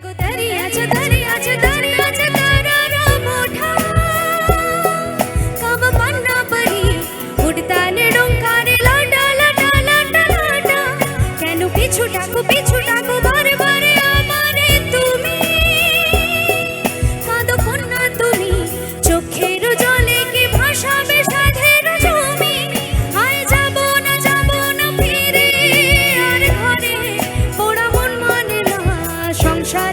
ಜಗದರಿ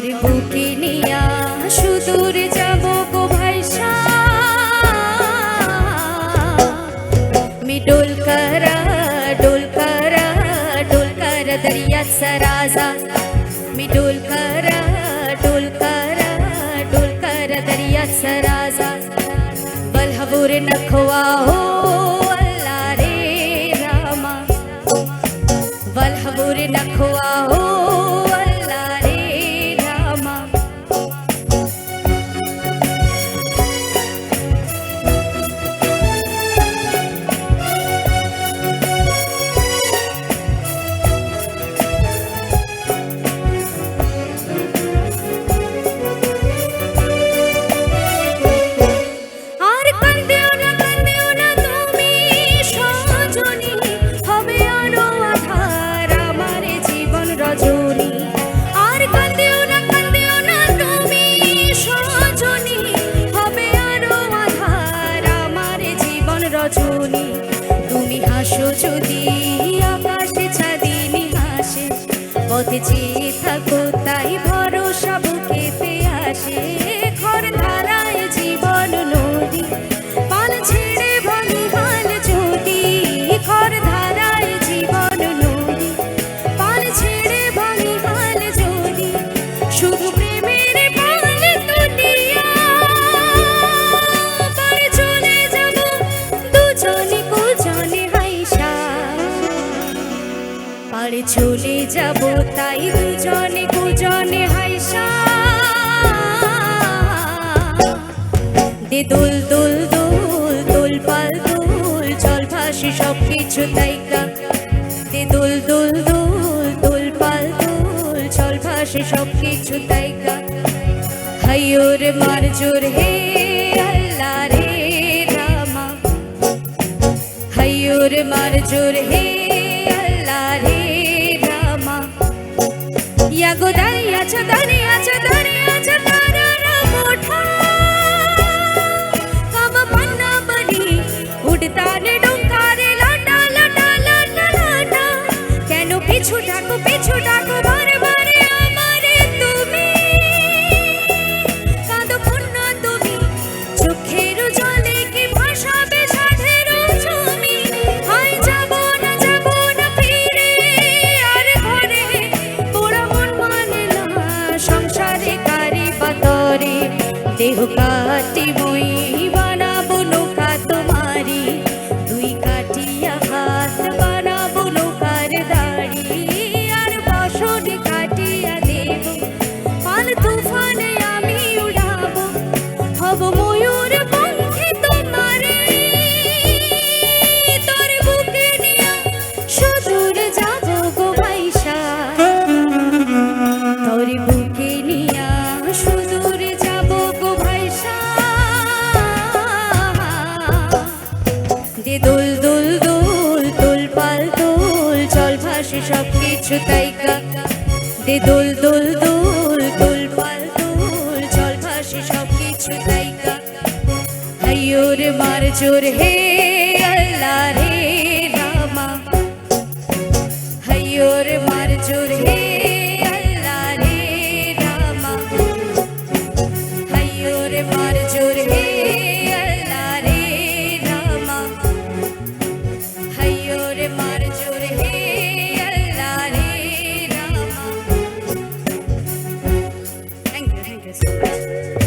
তোর বুকে নিয়া সুদূর যাব গো ভাইসা মিডোল করা ডোল করা ডোল করা দরিয়া সরাজা মিডোল করা ডোল করা ডোল করা দরিয়া সরাজা বলহবুর নখওয়া হাসো যদি আকাশে ছাদিনি হাসে পথে চেয়ে ছাড়ে চলে যাব তাই দুজনে দুজনে হাইসা। দে দোল দোল দোল দোল পাল দোল, চল ভাসি সব কিছু তাই দে দোল দোল দোল দোল পাল দোল, চল ভাসি সব কিছু তাই কা হাইয়োর মার জোর হে আল্লাহ রে রামা। হাইয়োর মার জোর হে গো দাঁড়িয়ে আছো দাঁড়িয়ে করছ তাইকা। দে দোল দোল দোল দোল পাল, দোল ভাসে সব কিছু তাই হাইও মার জোর হে, আল্লাহ রে রামা। হাইও মার জোর Kiss. Bye.